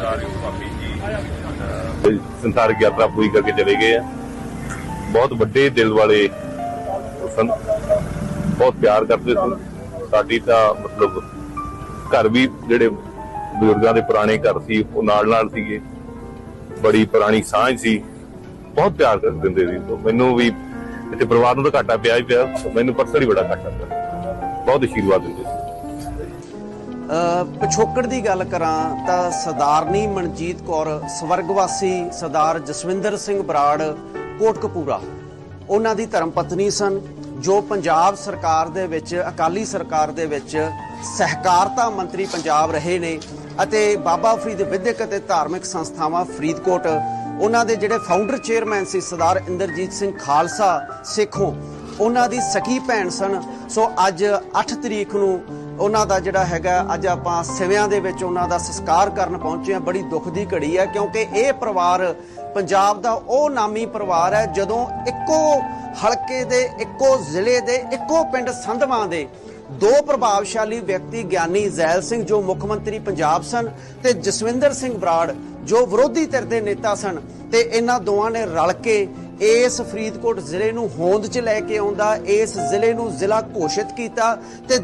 ਸਾਰੇ ਸੰਸਾਰਿਕ ਯਾਤਰਾ ਪੂਰੀ ਕਰਕੇ ਚਲੇ ਗਏ ਆ। ਬਹੁਤ ਵੱਡੇ ਦਿਲ ਵਾਲੇ ਸਨ। ਬਹੁਤ ਪਿਆਰ ਕਰਦੇ ਸਨ। ਸਾਡੀ ਤਾਂ ਮਤਲਬ ਘਰ ਵੀ ਜਿਹੜੇ ਬਜ਼ੁਰਗਾਂ ਦੇ ਪੁਰਾਣੇ ਘਰ ਸੀ, ਉਹ ਨਾਲ ਨਾਲ ਸੀਗੇ। ਬੜੀ ਪੁਰਾਣੀ ਸਾਂਝ ਸੀ। ਬਹੁਤ ਪਿਆਰ ਕਰ ਦਿੰਦੇ ਸੀ। ਮੈਨੂੰ ਵੀ ਇੱਥੇ ਪਰਿਵਾਰ ਨੂੰ ਤਾਂ ਘਾਟਾ ਪਿਆ ਹੀ ਪਿਆ। ਮੈਨੂੰ ਪਰਸਨਲੀ ਬੜਾ ਘਾਟਾ ਪਿਆ। ਬਹੁਤ ਆਸ਼ੀਰਵਾਦ ਦਿੰਦੇ ਸੀ। ਪਿਛੋਕੜ ਦੀ ਗੱਲ ਕਰਾਂ ਤਾਂ ਸਰਦਾਰਨੀ ਮਨਜੀਤ ਕੌਰ, ਸਵਰਗਵਾਸੀ ਸਰਦਾਰ ਜਸਵਿੰਦਰ ਸਿੰਘ ਬਰਾੜ, ਕੋਟਕਪੂਰਾ। ਉਹਨਾਂ ਦੀ ਧਰਮ ਪਤਨੀ ਸਨ, ਜੋ ਪੰਜਾਬ ਸਰਕਾਰ ਦੇ ਵਿੱਚ, ਅਕਾਲੀ ਸਰਕਾਰ ਦੇ ਵਿੱਚ ਸਹਿਕਾਰਤਾ ਮੰਤਰੀ ਪੰਜਾਬ ਰਹੇ ਨੇ ਅਤੇ ਬਾਬਾ ਫਰੀਦ ਵਿਦਿਅਕ ਅਤੇ ਧਾਰਮਿਕ ਸੰਸਥਾਵਾਂ ਫਰੀਦਕੋਟ, ਉਹਨਾਂ ਦੇ ਜਿਹੜੇ ਫਾਊਂਡਰ ਚੇਅਰਮੈਨ ਸੀ ਸਰਦਾਰ ਇੰਦਰਜੀਤ ਸਿੰਘ ਖਾਲਸਾ ਸੇਖੋਂ, ਉਹਨਾਂ ਦੀ ਸਕੀ ਭੈਣ ਸਨ। ਸੋ ਅੱਜ 8 ਤਰੀਕ ਨੂੰ ਉਹਨਾਂ ਦਾ ਜਿਹੜਾ ਹੈਗਾ, ਅੱਜ ਆਪਾਂ ਸਿਵਿਆਂ ਦੇ ਵਿੱਚ ਉਹਨਾਂ ਦਾ ਸੰਸਕਾਰ ਕਰਨ ਪਹੁੰਚੇ ਹਾਂ। ਬੜੀ ਦੁੱਖ ਦੀ ਘੜੀ ਹੈ, ਕਿਉਂਕਿ ਇਹ ਪਰਿਵਾਰ ਪੰਜਾਬ ਦਾ ਉਹ ਨਾਮੀ ਪਰਿਵਾਰ ਹੈ, ਜਦੋਂ ਇੱਕੋ ਹਲਕੇ ਦੇ, ਇੱਕੋ ਜ਼ਿਲ੍ਹੇ ਦੇ, ਇੱਕੋ ਪਿੰਡ ਸੰਧਵਾਂ ਦੇ ਦੋ ਪ੍ਰਭਾਵਸ਼ਾਲੀ ਵਿਅਕਤੀ ਗਿਆਨੀ ਜ਼ੈਲ ਸਿੰਘ, ਜੋ ਮੁੱਖ ਮੰਤਰੀ ਪੰਜਾਬ ਸਨ, ਤੇ ਜਸਵਿੰਦਰ ਸਿੰਘ ਬਰਾੜ, ਜੋ ਵਿਰੋਧੀ ਧਿਰ ਦੇ ਨੇਤਾ ਸਨ, ਤੇ ਇਹਨਾਂ ਦੋਵਾਂ ਨੇ ਰਲ ਕੇ ਇਸ ਫਰੀਦਕੋਟ ਜ਼ਿਲ੍ਹੇ ਨੂੰ ਹੋਂਦ 'ਚ ਲੈ ਕੇ ਆਉਂਦਾ, ਇਸ ਜ਼ਿਲ੍ਹੇ ਨੂੰ ਜ਼ਿਲ੍ਹਾ ਘੋਸ਼ਿਤ ਕੀਤਾ ਤੇ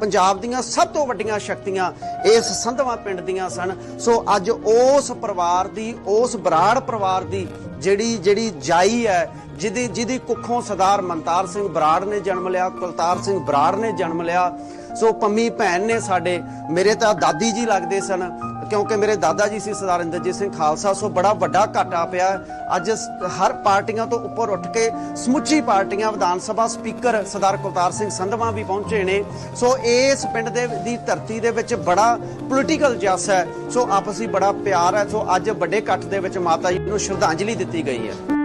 ਪੰਜਾਬ ਦੀਆਂ ਸਭ ਤੋਂ ਵੱਡੀਆਂ ਸ਼ਕਤੀਆਂ ਇਸ ਸੰਧਵਾ ਪਿੰਡ ਦੀਆਂ ਸਨ। ਸੋ ਅੱਜ ਉਸ ਪਰਿਵਾਰ ਦੀ, ਉਸ ਬਰਾੜ ਪਰਿਵਾਰ ਦੀ ਜਿਹੜੀ ਜਿਹੜੀ ਜਾਈ ਹੈ, ਜਿਹਦੀ ਜਿਹਦੀ ਕੁੱਖੋਂ ਸਰਦਾਰ ਮਨਤਾਰ ਸਿੰਘ ਬਰਾੜ ਨੇ ਜਨਮ ਲਿਆ, ਕੁਲਤਾਰ ਸਿੰਘ ਬਰਾੜ ਨੇ ਜਨਮ ਲਿਆ। ਸੋ ਪੰਮੀ ਭੈਣ ਨੇ ਸਾਡੇ, ਮੇਰੇ ਤਾਂ ਦਾਦੀ ਜੀ ਲੱਗਦੇ ਸਨ। ਕਿਉਂਕਿ ਮੇਰੇ ਦਾਦਾ ਜੀ ਸੀ ਸਰਦਾਰ ਇੰਦਰਜੀਤ ਸਿੰਘ ਖਾਲਸਾ, ਸੋ ਬੜਾ ਵੱਡਾ ਘਾਟਾ ਪਿਆ। ਅੱਜ ਹਰ ਪਾਰਟੀਆਂ ਤੋਂ ਉੱਪਰ ਉੱਠ ਕੇ ਸਮੁੱਚੀ ਪਾਰਟੀਆਂ, ਵਿਧਾਨ ਸਭਾ ਸਪੀਕਰ ਸਰਦਾਰ ਕੁਲਤਾਰ ਸਿੰਘ ਸੰਧਵਾ ਵੀ ਪਹੁੰਚੇ ਨੇ। ਸੋ ਇਸ ਪਿੰਡ ਦੇ, ਦੀ ਧਰਤੀ ਦੇ ਵਿੱਚ ਬੜਾ ਪੋਲੀਟੀਕਲ ਜਸ ਹੈ। ਸੋ ਆਪਸੀ ਬੜਾ ਪਿਆਰ ਹੈ। ਸੋ ਅੱਜ ਵੱਡੇ ਇਕੱਠ ਦੇ ਵਿੱਚ ਮਾਤਾ ਜੀ ਨੂੰ ਸ਼ਰਧਾਂਜਲੀ ਦਿੱਤੀ ਗਈ ਹੈ।